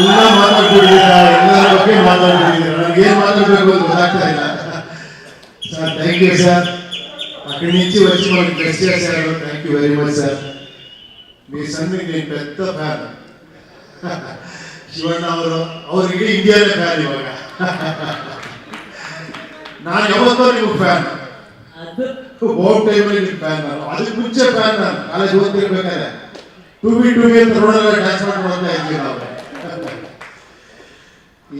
ಎಲ್ಲ ಮಾತಾಡ್ಬಿಟ್ಟಿದ್ದೀರಾ ಎಲ್ಲರ ಬಗ್ಗೆ ಮಾತಾಡ್ಬಿಟ್ಟಿದ್ದೀರಾ ನನಗೆ ಏನ್ ಮಾತಾಡ್ಬೇಕು ಅಂತ ಗೊತ್ತಾಗ್ತಾ ಇಲ್ಲ సార్ థ్యాంక్ యూ సార్ అక్కడి నుంచి వచ్చి మనకి బ్లెస్ చేశారు thank you very much sir మీ సన్నికి నేను పెద్ద ఫ్యాన్ ಶಿವಣ್ಣ ಅವರು ಅವ್ರು ಇಡೀ ಇಂಡಿಯಾನೇ ಫ್ಯಾನ್ ಇವಾಗ ನಾನು ಯಾವತ್ತೋ ನೀವು ಫ್ಯಾನ್ ಅದು ಹೋಮ್ ಟೈಮಲ್ಲಿ ನೀವು ಫ್ಯಾನ್ ನಾನು ಅದಕ್ಕೆ ಮುಂಚೆ ಫ್ಯಾನ್ ನಾನು ಕಾಲೇಜ್ ಓದ್ತಿರ್ಬೇಕಾದ್ರೆ ಟು ಬಿ ಟು ಬಿ ಅಂತ ರೋಡಲ್ಲ ಡ್ಯಾನ್ಸ್ ಮಾಡಿ ನೋಡ್ತಾ ಇದ್ವಿ ನಾವು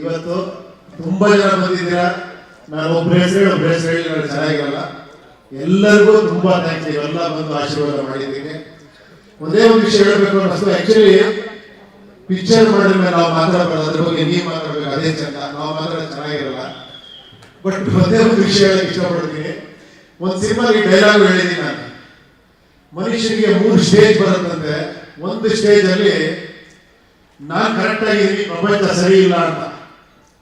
ಇವತ್ತು ತುಂಬಾ ಜನ ಬಂದಿದ್ದೀರಾ? ನಾನು ಒಬ್ಬರು ಹೆಸರು ಒಬ್ಬರು ಹೆಸರು ಹೇಳಿ, ನಾನು ಚೆನ್ನಾಗಿರಲ್ಲ. ಎಲ್ಲರಿಗೂ ತುಂಬಾ ಥ್ಯಾಂಕ್ಸ್ ಇವೆಲ್ಲ ಬಂದು ಆಶೀರ್ವಾದ ಮಾಡಿದ್ದೀನಿ ಒಂದೇ ಒಂದು ವಿಷಯ ಹೇಳಬೇಕು ಅನ್ನಿಸ್ತು ಆಕ್ಚುಲಿ ಪಿಕ್ಚರ್ ಮಾಡಿದ ಮೇಲೆ ನಾವು ಮಾತಾಡಬಾರ್ದು. ಅದ್ರ ಬಗ್ಗೆ ನೀವು ಮಾತಾಡಬೇಕು. ಅದೇ ಚಂದ. ನಾವು ಮಾತಾಡೋದು ಚೆನ್ನಾಗಿರಲ್ಲ. ಬಟ್ ಒಂದೇ ಒಂದು ವಿಷಯ ಹೇಳಕ್ ಇಷ್ಟಪಡ್ತೀನಿ. ಒಂದು ಸಿನಿಮಾಗೆ ಡೈಲಾಗ್ ಹೇಳಿದ್ದೀನಿ ನಾನು. ಮನುಷ್ಯನಿಗೆ ಮೂರು ಸ್ಟೇಜ್ ಬರುತ್ತಂತೆ. ಒಂದು ಸ್ಟೇಜ್ ಅಲ್ಲಿ, ನಾನು ಕರೆಕ್ಟ್ ಆಗಿದ್ದೀನಿ ಪ್ರಪಂಚ ಸರಿ ಇಲ್ಲ ಅಂತ.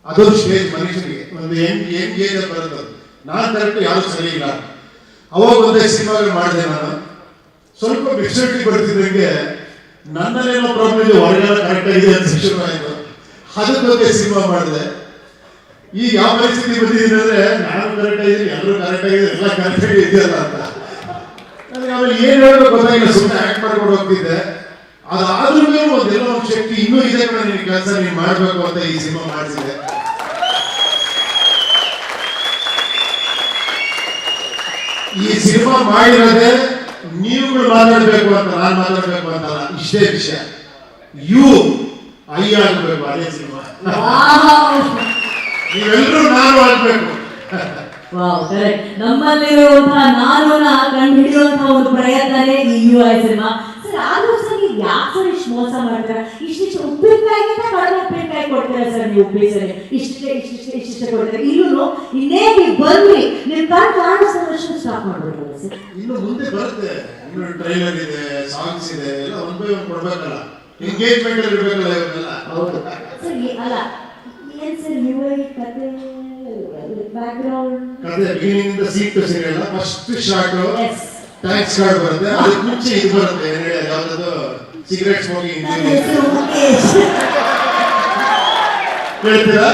ಅದೊಂದು ಸ್ಟೇಜ್ ಮನುಷ್ಯನಿಗೆ, ಒಂದು ಹೆಂಗ್ ಹೆಂಗ್ ಏಜ್. ನಾನ್ ಕರೆಕ್ಟ್ ಯಾರು ಸರಿ ಇಲ್ಲ. ಅವಾಗ ಒಂದೇ ಸಿನಿಮಾಗಳು ಮಾಡಿದೆ ನಾನು. ಸ್ವಲ್ಪ ಮೆಚುರಿಟಿ ಬರ್ತಿದ್ದಂಗೆ ನನ್ನಲ್ಲೇನೋ ಪ್ರಾಬ್ಲಮ್ ಇದೆ, ಹೊರಗಡೆ ಕರೆಕ್ಟ್ ಆಗಿದೆ ಅಂತ ಶುರು ಆಯ್ತು ಅದಕ್ಕೆ ಬಗ್ಗೆ ಸಿನಿಮಾ ಮಾಡಿದೆ. ಈಗ ಯಾವ ಪರಿಸ್ಥಿತಿ ಬಂದಿದ್ದೀನಿ ಅಂದ್ರೆ ನಾನು ಕರೆಕ್ಟ್ ಆಗಿದ್ದೀನಿ, ಎಲ್ಲರೂ ಕರೆಕ್ಟ್ ಆಗಿದೆ ಎಲ್ಲ ಕರೆಕ್ಟ್ ಆಗಿ ಇದೆಯಲ್ಲ ಅಂತ. ನನಗೆ ಆಮೇಲೆ ಏನು ಹೇಳ್ಬೇಕು ಗೊತ್ತಾಗಿಲ್ಲ ಸುಮ್ಮನೆ ಆಕ್ಟ್ ಮಾಡ್ಕೊಂಡು ಹೋಗ್ತಿದ್ದೆ. ಅದಾದ್ರೂ ಒಂದೆಲ್ಲ ಒಂದು ಶಕ್ತಿ ಇನ್ನೂ ಇದೆ ನಿನ್ ಕೆಲಸ ನೀನ್ ಮಾಡ್ಬೇಕು ಅಂತ ಈ ಸಿನಿಮಾ ಮಾಡಿಸಿದೆ. ಈ ಸಿನಿಮಾ ಮಾಡಿರೋದೇ ನೀವುಗಳು ಮಾತಾಡ್ಬೇಕು ಅಂತ ನಾನು ಮಾತಾಡ್ಬೇಕು ಅಂತ ಇಷ್ಟೇ ವಿಷಯ. ಯು ಐ ಆಗ್ಬೇಕು ಅದೇ ಸಿನಿಮಾ. ನೀವೆಲ್ಲರೂ ನಾನು ಆಗ್ಬೇಕು. ನಮ್ಮಲ್ಲಿರುವಂತಹ ನಾನು ಕಂಡುಹಿಡಿಯುವಂತಹ ಒಂದು ಪ್ರಯತ್ನನೇ ಈ ಯು ಐ ಸಿನಿಮಾ. ಸರ್ ಆದ್ರೂ ಯಾಕೆ ಸರ್ ಇಷ್ಟು ಮೋಸ ಮಾಡ್ತಾರೆ ಇಷ್ಟಿಷ್ಟು ಉಪ್ಪಿನಕಾಯಿಗಿಂತ ಕಡಿಮೆ ಉಪ್ಪಿನಕಾಯಿ ಕೊಡ್ತೀರಾ ಸರ್ ನೀವು ಉಪ್ಪಿ ಸರಿ ಇಷ್ಟೇ ಇಷ್ಟಿಷ್ಟೇ ಇಷ್ಟಿಷ್ಟೇ ಕೊಡ್ತೀರಾ? ಇಲ್ಲೂ ಇನ್ನೇ ನೀವು ಬನ್ನಿ ನಿಮ್ ಕಣ್ ಕಾಣಿಸೋದಷ್ಟು ಸ್ಟಾಪ್ ಮಾಡ್ಬಿಡ್ಬೋದು ಸರ್. ಇನ್ನು ಮುಂದೆ ಬರುತ್ತೆ. ಇನ್ನು ಟ್ರೈಲರ್ ಇದೆ ಸಾಂಗ್ಸ್ ಇದೆ ಎಲ್ಲ ಒಂದ್ ಬೈ ಒಂದ್ ಕೊಡ್ಬೇಕಲ್ಲ. ಎಂಗೇಜ್ಮೆಂಟ್ ಇರ್ಬೇಕಲ್ಲ ಇವನ್ನೆಲ್ಲ ಹೌದು. ಸರ್ ಅಲ್ಲ ಏನ್ ಸರ್ ನೀವು ಕತೆ ಬ್ಯಾಕ್ಗ್ರೌಂಡ್ ಕತೆ ಬಿಗಿನಿಂಗ್ ಇಂದ seat to serial first short S tax card ಬರುತ್ತೆ ಅದಕ್ಕೆ ಮುಂಚೆ ಇದು ಬರುತ್ತೆ ಏನ್ ಹೇಳಿ ಯಾವ್ದದು ಸಿಗರೆಟ್ ಸ್ಮೋಕಿಂಗ್ ನನ್ನ ಹೆಸರು ಮುಖೇಶ್ ಹೇಳ್ತೀರಾ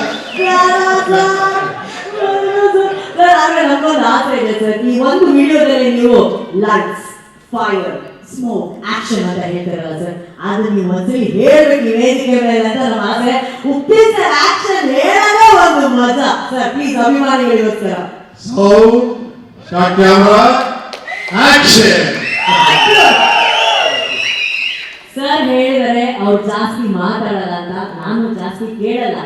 ಸರ್ ಆದ್ರೆ ನಮ್ಗೊಂದು ಆಸೆ ಇದೆ ಸರ್ ಈ ಒಂದು ವಿಡಿಯೋದಲ್ಲಿ ನೀವು ಲೈಟ್ಸ್ ಫೈರ್ ಸ್ಮೋಕ್ ಆಕ್ಷನ್ ಅಂತ ಹೇಳ್ತಾರಲ್ಲ ಸರ್ ಅದು ನೀವು ಒಂದ್ಸಲಿ ಹೇಳ್ಬೇಕು ಈ ವೇದಿಕೆ ಮೇಲೆ ಅಂತ ನಮ್ಮ ಆಸೆ ಉಪ್ಪಿ ಸರ್ ಆಕ್ಷನ್ ಹೇಳೋದೇ ಒಂದು ಮಜಾ sir please ಅಭಿಮಾನಿಗಳಿಗೋಸ್ಕರ sound shot camera action sir ಹೇಳಿದರೆ ಅವ್ರು ಜಾಸ್ತಿ ಮಾತಾಡಲ್ಲ ಅಂತ ನಾನು ಜಾಸ್ತಿ ಕೇಳಲ್ಲ.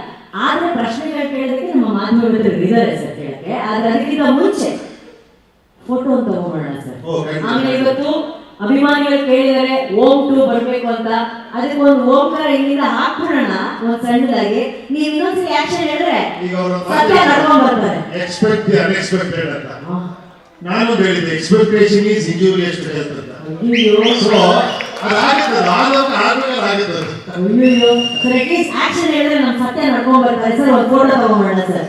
ಆದ್ರೆ ಪ್ರಶ್ನೆಗಳು ಕೇಳೋದಕ್ಕೆ ನಮ್ಮ ಮಾಧ್ಯಮ ಮಿತ್ರರು ಇದ್ದಾರೆ ಸರ್ ಕೇಳಕ್ಕೆ. ಆದ್ರೆ ಅದಕ್ಕಿಂತ ಮುಂಚೆ ಫೋಟೋ ಅಂತ ತಗೊಂಡ್ಬಿಡೋಣ ಸರ್ ಆಮೇಲೆ ಇವತ್ತು ಅಭಿಮಾನಿಗಳು ಕೇಳಿದರೆ ಓಂ ಟು ಬರ್ಬೇಕು ಅಂತ. ಅದಕ್ಕೆ ಒಂದು ಓಂಕಾರ ಇಲ್ಲಿಂದ ಹಾಕ್ಬಿಡೋಣ ಒಂದ್ ಸಣ್ಣದಾಗಿ. ನೀವ್ ಇನ್ನೊಂದ್ಸಲ ಆಕ್ಷನ್ ಹೇಳಿದ್ರೆ ಸತ್ಯ ನಡ್ಕೊಂಡ್ ಬರ್ತಾರೆ. ಎಕ್ಸ್ಪೆಕ್ಟ್ ದಿ ಅನ್ಎಕ್ಸ್ಪೆಕ್ಟೆಡ್ ಅಂತ ನಾನು ಹೇಳಿದೆ expectation is injurious to health ಅಂತ. ಸೊ ಅದಾಗುತ್ತದೆ ಆಗೋಕೆ ಆದ್ಮೇಲೆ ಆಗುತ್ತದೆ ಅಯ್ಯಯ್ಯೋ. ಸರ್ ಅಟ್ಲೀಸ್ಟ್ ಆಕ್ಷನ್ ಹೇಳಿದ್ರೆ ನಮ್ ಸತ್ಯ ನಡ್ಕೊಂಡ್ ಬರ್ತಾರೆ ಸರ್ ಒಂದ್ photo ತಗೊಂಡ್ಬಿಡೋಣ sir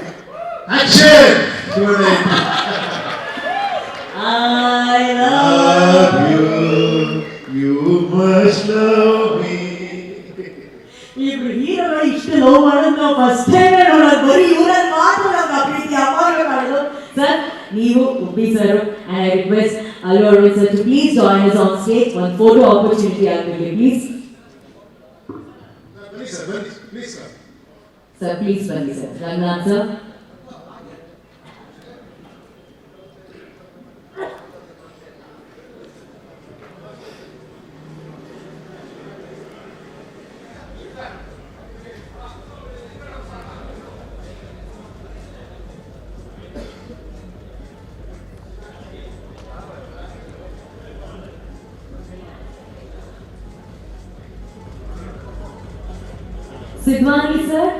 action Shivanna I love love you. you. You must love me. ಇಬ್ರು ಹೀರೋಗಳು ಇಷ್ಟು ಲವ್ ಮಾಡೋದು ನಾವು ಫಸ್ಟ್ ಟೈಮ್ ನೋಡೋದು ಬರೀ ಇವ್ರಲ್ಲಿ ಮಾತ್ರ ನಾವು ಆ ಪ್ರೀತಿ ಅಮ್ಮವ್ರಿಗೆ ಮಾಡೋದು ಸರ್ ನೀವು Uppi sir and I request Alvaro sir to please join us on stage. One photo opportunity I'll give you, please. Please, sir, please, sir. Sir, please, Bandi, sir. Raghunath, sir. ಸಿದ್ವಾನಿ sir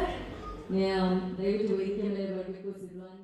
ದಯವಿಟ್ಟು ವೇದಿಕೆ ಮೇಲೆ ಬರಬೇಕು ಸಿದ್ವಾನಿ